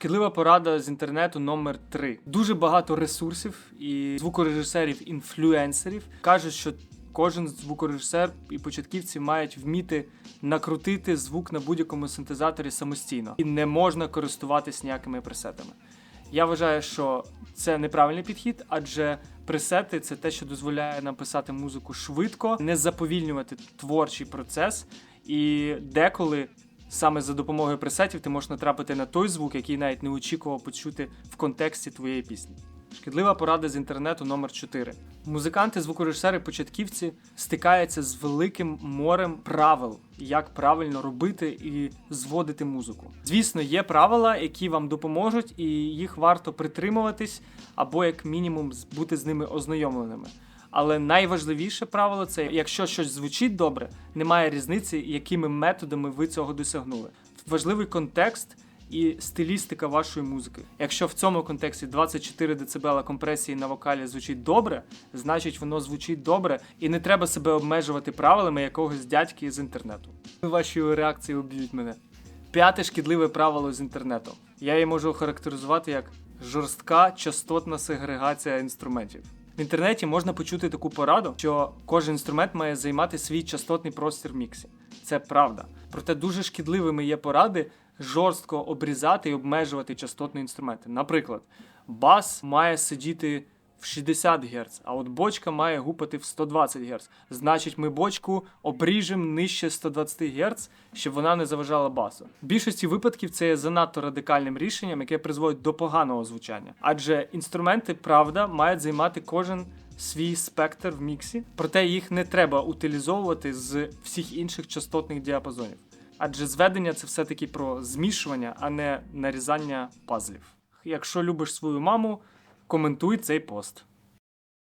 Шкідлива порада з інтернету номер 3 Дуже багато ресурсів і звукорежисерів, інфлюенсерів кажуть, що кожен звукорежисер і початківці мають вміти накрутити звук на будь-якому синтезаторі самостійно. І не можна користуватись ніякими пресетами. Я вважаю, що це неправильний підхід, адже пресети це те, що дозволяє нам писати музику швидко, не заповільнювати творчий процес, і деколи саме за допомогою пресетів ти можеш натрапити на той звук, який навіть не очікував почути в контексті твоєї пісні. Шкідлива порада з інтернету номер 4 Музиканти, звукорежисери, початківці стикаються з великим морем правил, як правильно робити і зводити музику. Звісно, є правила, які вам допоможуть, і їх варто притримуватись, або як мінімум бути з ними ознайомленими. Але найважливіше правило це якщо щось звучить добре, немає різниці, якими методами ви цього досягнули. Важливий контекст і стилістика вашої музики. Якщо в цьому контексті 24 дБ компресії на вокалі звучить добре, значить воно звучить добре, і не треба себе обмежувати правилами якогось дядьки з інтернету. Ваші реакції уб'ють мене. П'яте шкідливе правило з інтернету. Я її можу охарактеризувати як жорстка частотна сегрегація інструментів. В інтернеті можна почути таку пораду, що кожен інструмент має займати свій частотний простір в міксі. Це правда. Проте дуже шкідливими є поради жорстко обрізати і обмежувати частотні інструменти. Наприклад, бас має сидіти в 60 Гц, а от бочка має гупати в 120 Гц. Значить, ми бочку обріжемо нижче 120 Гц, щоб вона не заважала басу. В більшості випадків це є занадто радикальним рішенням, яке призводить до поганого звучання. Адже інструменти, правда, мають займати кожен свій спектр в міксі, проте їх не треба утилізовувати з всіх інших частотних діапазонів. Адже зведення це все-таки про змішування, а не нарізання пазлів. Якщо любиш свою маму, коментуй цей пост.